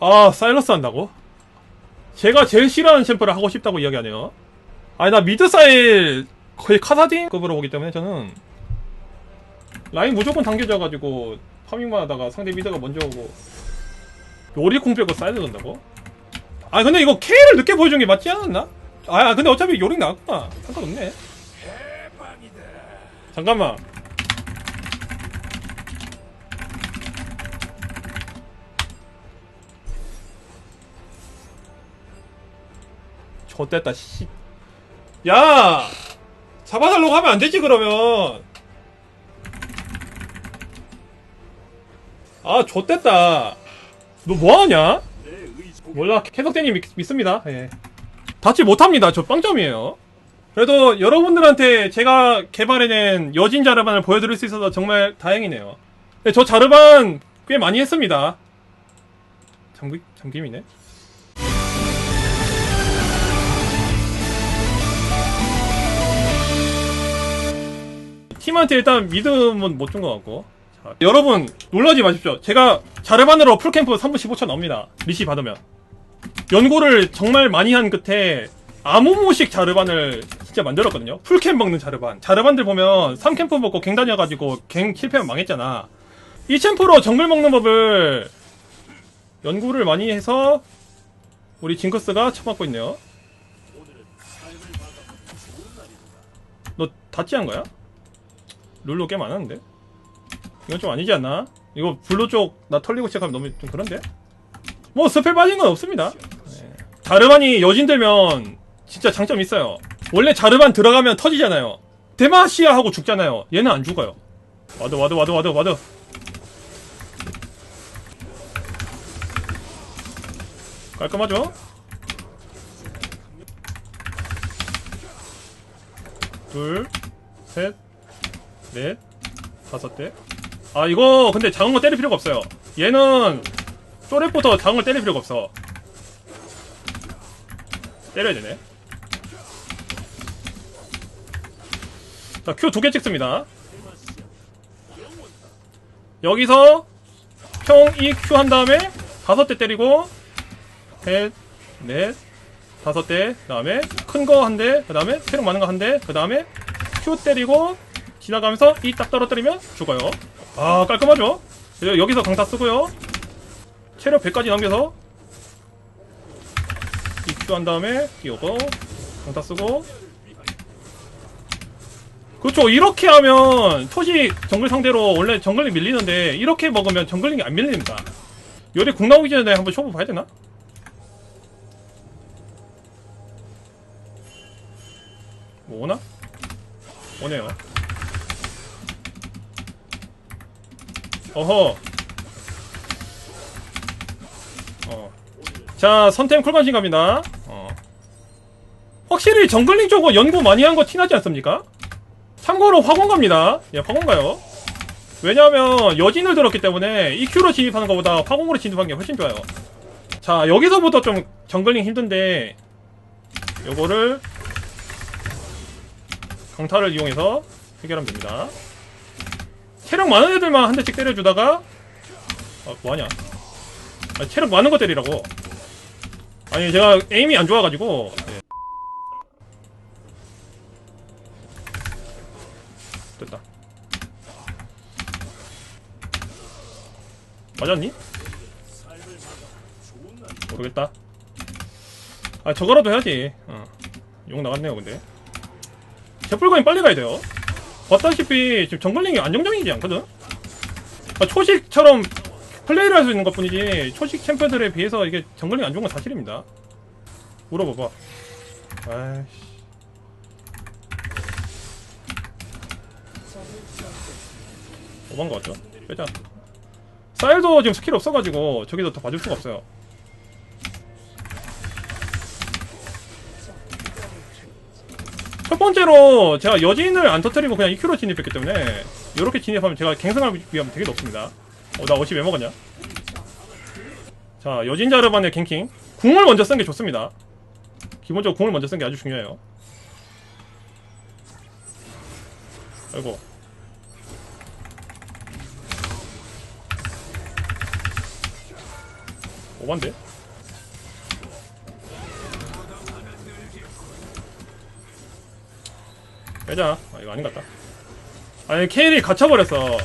아, 사일러스 한다고? 제가 제일 싫어하는 챔프를 하고 싶다고 이야기하네요. 아니, 나 미드 사일 거의 카사딘급으로 보기 때문에 저는 라인 무조건 당겨져가지고 파밍만 하다가 상대 미드가 먼저 오고 요리콩 빼고 사이드 건다고? 아, 근데 이거 K를 늦게 보여준 게 맞지 않았나? 아, 근데 어차피 요링 나왔구나. 상관없네. 잠깐만. 좆됐다, 씨. 야! 잡아달라고 하면 안 되지, 그러면. 아, 좆됐다. 너 뭐하냐? 몰라, 캐석대님 믿, 믿습니다. 예. 닫지 못합니다. 저 빵점이에요. 그래도 여러분들한테 제가 개발해낸 여진 자르반을 보여드릴 수 있어서 정말 다행이네요. 네, 저 자르반 꽤 많이 했습니다. 잠기, 잠김이네. 팀한테 일단 믿음은 못 준 것 같고. 자, 여러분, 놀라지 마십시오. 제가 자르반으로 풀캠프 3분 15초 나옵니다. 리시 받으면. 연구를 정말 많이 한 끝에 아무모식 자르반을 진짜 만들었거든요. 풀캠 먹는 자르반. 자르반들 보면 3캠프 먹고 갱 다녀가지고 갱 실패하면 망했잖아. 이 챔프로 정글 먹는 법을 연구를 많이 해서 우리 징크스가 쳐맞고 있네요. 너 다찌한 거야? 룰로 꽤 많았는데? 이건 좀 아니지 않나? 이거 블루 쪽 나 털리고 시작하면 너무 좀 그런데? 뭐 스펠 빠진 건 없습니다. 네. 자르반이 여진 들면 진짜 장점 있어요. 원래 자르반 들어가면 터지잖아요. 데마시아 하고 죽잖아요. 얘는 안 죽어요. 와드 와드 와드 와드 와드. 깔끔하죠? 둘, 셋, 넷, 다섯 대. 아 이거 근데 작은 거 때릴 필요가 없어요. 얘는 쪼랩부터 작은 걸 때릴 필요가 없어. 때려야 되네. 자, Q 두 개 찍습니다. 여기서 평 E Q 한 다음에 다섯 대 때리고 셋, 넷, 다섯 대, 그 다음에 큰 거 한 대, 그 다음에 체력 많은 거 한 대, 그 다음에 Q 때리고 지나가면서 E 딱 떨어뜨리면 죽어요. 아 깔끔하죠? 그리고 여기서 강타 쓰고요. 체력 100까지 남겨서 EQ 한 다음에 끼우고 강타 쓰고 그렇죠 이렇게 하면 토식 정글 상대로 원래 정글링 밀리는데 이렇게 먹으면 정글링이 안 밀립니다 요리 궁 나오기 전에 한번 쇼부 봐야 되나? 뭐 오나? 오네요 어허 어. 자, 선템 쿨관신 갑니다. 어. 확실히 정글링 쪽은 연구 많이 한 거 티나지 않습니까? 참고로 화공 갑니다. 예, 화공 가요. 왜냐하면 여진을 들었기 때문에 EQ로 진입하는 것보다 화공으로 진입하는 게 훨씬 좋아요. 자, 여기서부터 좀 정글링 힘든데 요거를 강타를 이용해서 해결하면 됩니다. 체력 많은 애들만 한 대씩 때려주다가 어, 뭐하냐 아니, 체력 많은 거 때리라고. 아니, 제가 에임이 안 좋아가지고. 예. 됐다. 맞았니? 모르겠다. 아, 저거라도 해야지. 어. 욕 나갔네요, 근데. 제뿔거인 빨리 가야 돼요. 봤다시피 지금 정글링이 안정적이지 않거든? 아, 초식처럼 플레이를 할 수 있는 것 뿐이지 초식 챔피언들에 비해서 이게 정글링 안 좋은 건 사실입니다. 물어봐봐. 아이씨. 오만 것 같죠? 빼자. 쌀도 지금 스킬 없어가지고 저기서 더 봐줄 수가 없어요 첫 번째로 제가 여진을 안 터뜨리고 그냥 2큐로 진입했기 때문에 이렇게 진입하면 제가 갱생할 위험이 되게 높습니다 어, 나 어시 왜 먹었냐? 자, 여진 자르반의 갱킹. 궁을 먼저 쓴 게 좋습니다. 기본적으로 궁을 먼저 쓴 게 아주 중요해요. 아이고. 오반데? 빼자. 아, 이거 아닌 것 같다. 아니, 케일이 갇혀버렸어.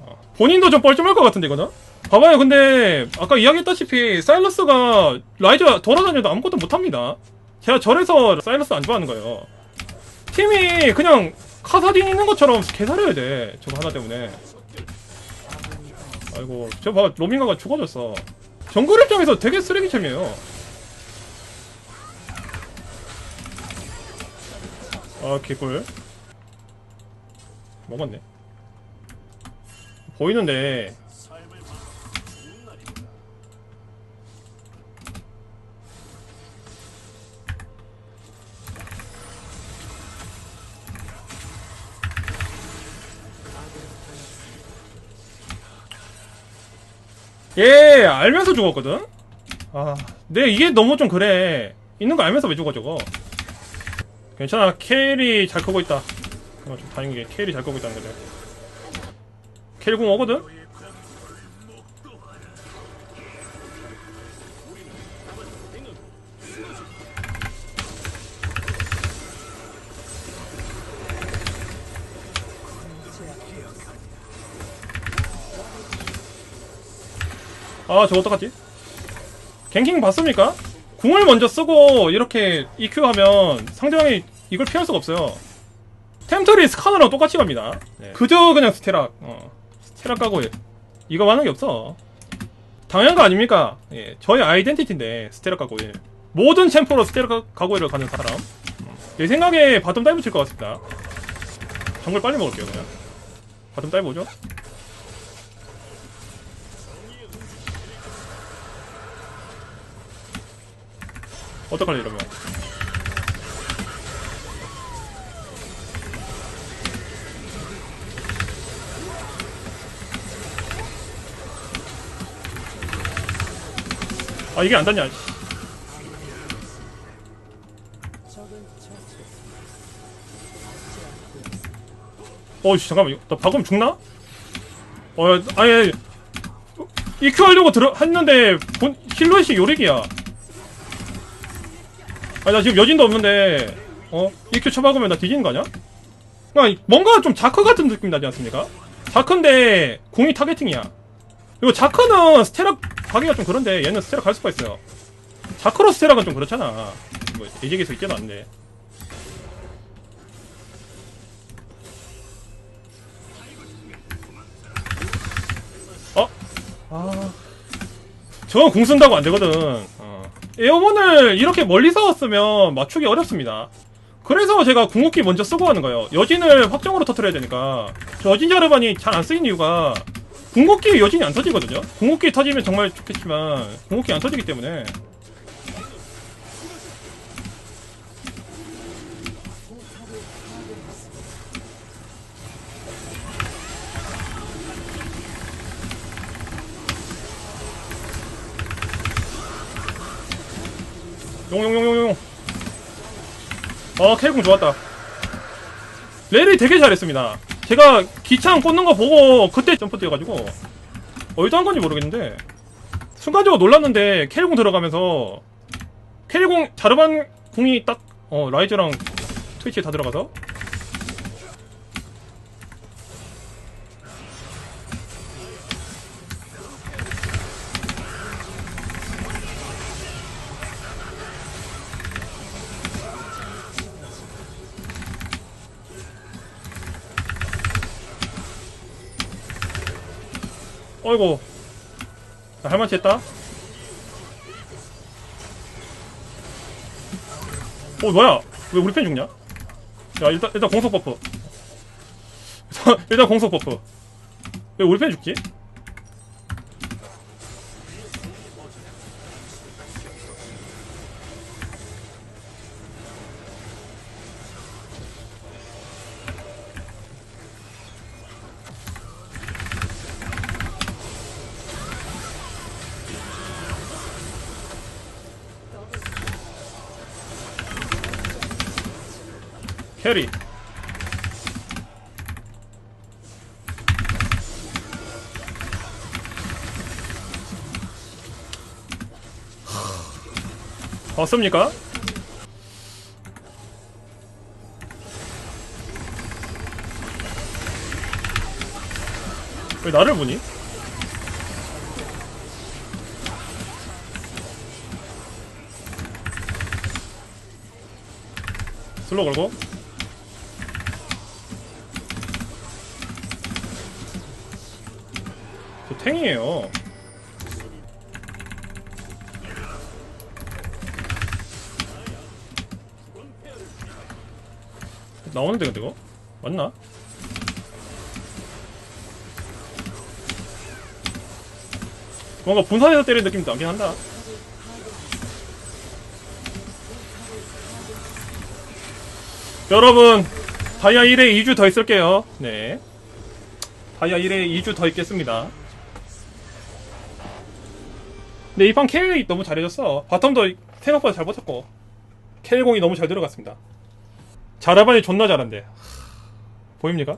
어, 본인도 좀 뻘쭘할 것 같은데, 이거는? 봐봐요, 근데, 아까 이야기했다시피, 사일러스가 라이즈 돌아다녀도 아무것도 못합니다. 제가 저래서 사일러스 안 좋아하는 거예요. 팀이 그냥 카사딘 있는 것처럼 개사려야 돼. 저거 하나 때문에. 아이고, 저 봐, 로밍가가 죽어졌어. 정글 입장에서 되게 쓰레기템이에요. 아, 개꿀. 먹었네. 보이는데. 얘 알면서 죽었거든? 아, 내 이게 너무 좀 그래. 있는 거 알면서 왜 죽어 저거? 괜찮아, 케일이 잘 크고 있다. 어, 좀 다행인 게 케일이 잘 크고 있다는 거죠. 케일 공 오거든? 아, 저거 어떡하지? 갱킹 봤습니까? 궁을 먼저 쓰고 이렇게 EQ 하면 상대방이 이걸 피할 수가 없어요. 템틀이 스카너랑 똑같이 갑니다. 네. 그저 그냥 스테락, 어. 스테락 가고 이거 하는 게 없어. 당연한 거 아닙니까? 예, 저희 아이덴티티인데 스테락 가고일. 모든 챔프로 스테락 가고일을 가는 사람. 음. 내 생각에 바텀 다이브 칠 것 같습니다. 정글 빨리 먹을게요 그냥. 바텀 다이브 오죠? 어떡할래 이러면 아 이게 안 닿냐 씨. 어씨 잠깐만 나 박으면 죽나? 어 아예 EQ 하려고 들어 했는데 본 힐러시 요렉이야 아니 나 지금 여진도 없는데 어? EQ 쳐박으면 나 뒤지는 거 아니야? 그러니까 뭔가 좀 자크 같은 느낌 나지 않습니까? 자크인데 공이 타겟팅이야 그리고 자크는 스테락 가기가 좀 그런데 얘는 스테락 갈 수가 있어요 자크로 스테락은 좀 그렇잖아 뭐 예직에서 있지도 않는데 어? 아 저건 궁 쓴다고 안 되거든 어. 에어본을 이렇게 멀리서 왔으면 맞추기 어렵습니다. 그래서 제가 궁극기 먼저 쓰고 하는 거예요. 여진을 확정으로 터트려야 되니까. 저 여진 자르반이 잘 안 쓰인 이유가 궁극기 여진이 안 터지거든요. 궁극기 터지면 정말 좋겠지만 궁극기 안 터지기 때문에 용용용용용. 어 캐공 좋았다. 렐이 되게 잘했습니다. 제가 기창 꽂는 거 보고 그때 점프 뛰어가지고 어디도 한 건지 모르겠는데 순간적으로 놀랐는데 캐리공 들어가면서 캐리공 자르반 궁이 딱 어, 라이즈랑 트위치에 다 들어가서 어이구. 나 할만치 했다. 어 뭐야? 왜 우리 팬 죽냐? 야 일단 일단 공속 버프. 일단 공속 버프. 왜 우리 팬 죽지 캐리 왔습니까? 왜 나를 보니? 슬로 걸고 저 탱이에요. 나오는데 근데 이거? 맞나? 뭔가 분산해서 때리는 느낌도 나긴 한다. 여러분 다이아 1에 2주 더 있을게요. 네. 다이아 1에 2주 더 있겠습니다 근데 이판 켈이 너무 잘해줬어 바텀도 생각보다 잘 버텼고 켈공이 너무 잘 들어갔습니다 자라반이 존나 잘한대 보입니까?